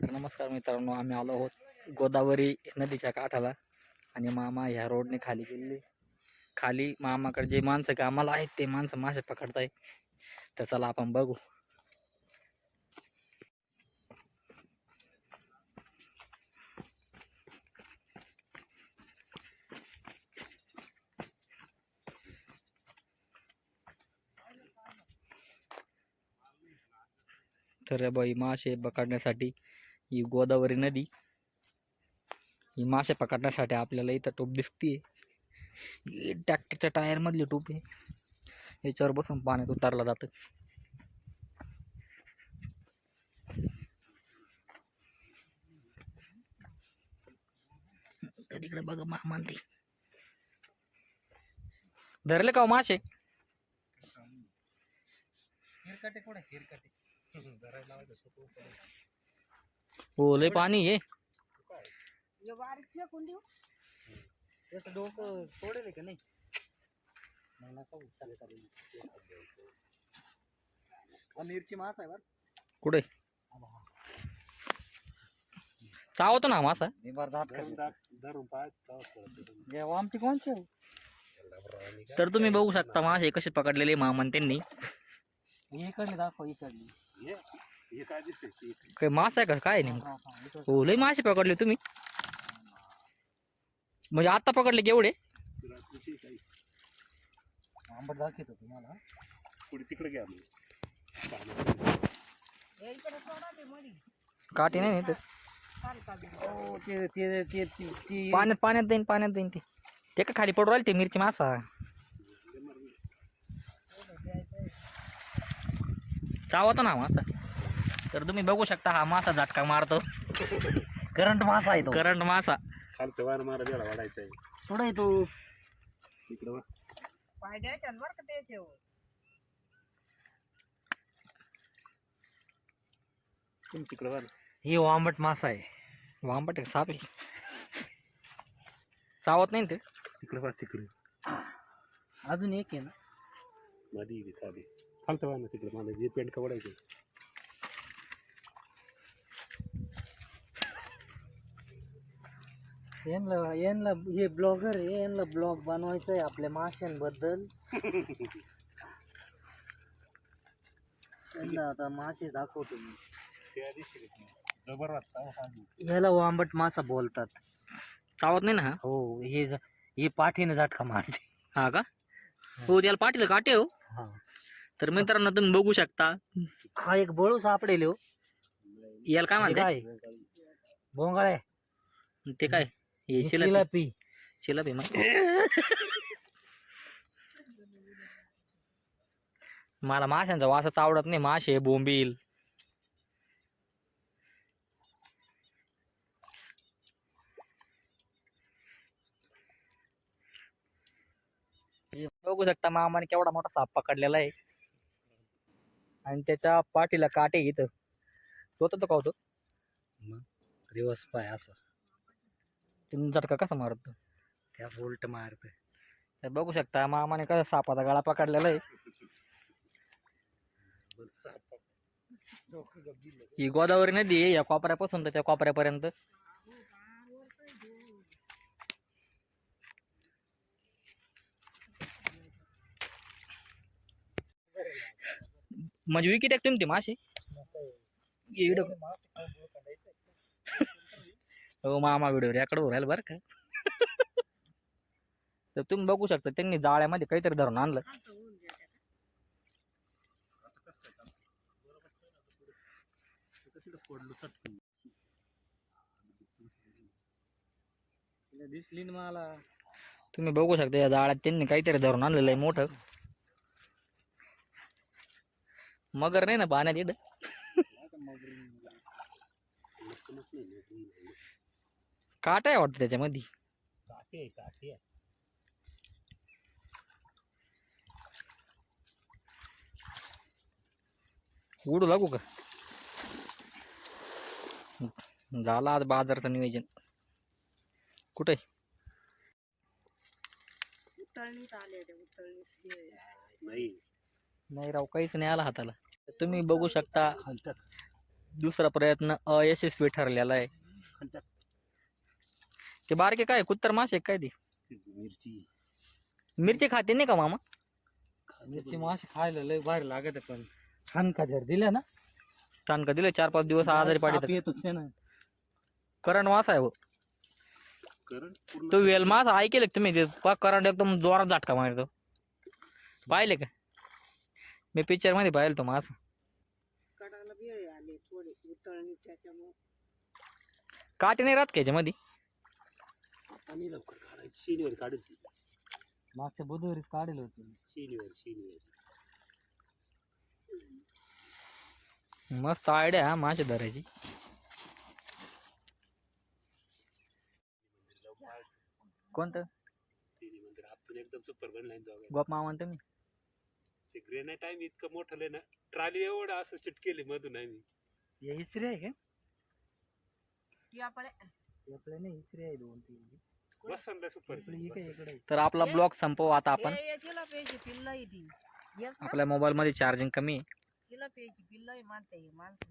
तर नमस्कार मित्रांनो आम्ही आलो आहोत गोदावरी नदीच्या काठाला आणि मामा ह्या रोडने खाली गेले खाली मामाकडे जे माणसं कामाला आहेत ते माणसं मासे पकडताय तर चला आपण बघू. तर बाई मासे पकडण्यासाठी ही गोदावरी नदी. ही मासे पकडण्यासाठी आपल्याला इथं टोप दिसते ही ट्रॅक्टरच्या टायर मधली टोप आहे. याच्यावर बसून पाण्यात उतारलं जातं. तिकडे बघा मामा धरले का हो मासे? हिरकटे कोण हिरकटे. धरायला लावायचं हो लय पाणी आहे. डोकं तोडेल का नाही? हा मिरची मास आहे बरं. कुठे? चावतो ना मासा. निभार दात धरून पाय आमची कोणचे तर तुम्ही बघू शकता मासे कसे पकडलेले मामन त्यांनी. इकडली दाखव इकडली. हे काय दिसतंय? काय? मासा आहे का? काय नेमकं? हो लय मासे पकडले तुम्ही. म्हणजे आता पकडले केवढे रात्रीची काही? आंबट दाखवतो तुम्हाला. पुढे तिकडे घ्या काटे नाही नेत हो ते ते ते ते- ती. पाण्यात पाण्यात जाईन पाण्यात जाईन ते. ते का खाली पडू राहिले ते मिरची मासा? चावतो ना मासा. तर तुम्ही बघू शकता हा मासा झटका मारतो. करंट मासा आहे तो. करंट मासा. खालचं वार मारा द्याला वाढायचं आहे पुढे आहे तो. इकडं वा. तुम्ही तिकडं वा ना. ही आंबट मासा आहे. वांबट आहे, साप आहे. चावत नाही ना ते? तिकडं वा तिकडे. अजून एक आहे ना. मध्ये इथे साधी. खालचं वा ना तिकडे मला जे पेंट का वाढायचं. यांना यांना हे ब्लॉगर आहे यांना ब्लॉग बनवायचा आहे आपल्या माशांबद्दल. त्यांना आता मासे दाखवतो मी. त्या दिवशी जबरदस्त अहो, हा. ह्याला वांबट मासा बोलतात. चावत नाही ना हा? हो हे ज- हे पाठीने झटका मारते. हा का? हो. त्याला पाटील काटे हो. हा. तर मित्रांनो तुम्ही बघू शकता. हा एक बळू सापडेल हो. याला काय हे म्हणते काय? भोंगाळे ते काय? हे शिलापी. मग. मला माशांचा वासच आवडत नाही मासे बोंबील. बघू शकता मामाने केवढा मोठा साप पकडलेला आहे. आणि त्याच्या पाठीला काटे इथं तो तो का होतो रिवर्स पाय असं. तुम्ही झटका कसा मारतो त्या उलट मारत तर बघू शकता मामाने कसा सापाचा गळा पकडलेला आहे. ही गोदावरी नदी आहे या कोपऱ्यापासून तर त्या कोपऱ्यापर्यंत. म्हणजे विकित आहे तुम्ही ते मासे हो मामा व्हिडिओ रेकॉर्ड राहील बरं का? तर तुम्ही बघू शकता त्यांनी जाळ्यामध्ये काहीतरी धरून आणलं. दिसली ना मला तुम्ही बघू शकता या जाळ्यात त्यांनी काहीतरी धरून आणलेलं आहे मोठं. मगर नाही ना पाण्यात इथं? काटा आहे वाटतं त्याच्यामध्ये. उडू लागू का? झाला आज बाजारचं नियोजन. कुठे? नाही. नाही राव काहीच नाही आला हाताला. तुम्ही बघू शकता दुसरा प्रयत्न अयशस्वी ठरलेला आहे. ते बारके काय कुत्तर मासे काय ते? मिरची. मिरची खाते नाही का मामा? मिरची मासे खायला लय भारी लागत पण. छान का जर दिल्या ना छान का दिले चार पाच दिवस आजारी पाडीत ना. करंट मास आहे हो. तो वेल मास ऐकेल का तुम्ही? ते पा करंट एकदम जोरात झटका मारतो पाहिले का? मी पिक्चरमध्ये पाहिलं तो मास. काटे नाही राहत का याच्यामध्ये? आणि लवकर काढायची. शनिवारी काढायची. मागच्या बुधवारीच काढेल होते. शनिवारी शनिवारी. मस्त आयडिया हा मासे धरायची कोणतं? तिने आपण एकदम सुपर बनलाय जाऊ गोप मामा तुम्ही? ते ग्रेनाईट आहे इतकं मोठं लय ना. ट्राली एवढं असं चिटकेली मधून आम्ही. हे इस्त्री आहे का? ती आपल्या हे आपल्या नाही इस्त्री आहे दोन तीन तर आपला ब्लॉग संपवू आता आपण? आपल्या मोबाईल मध्ये चार्जिंग कमी आहे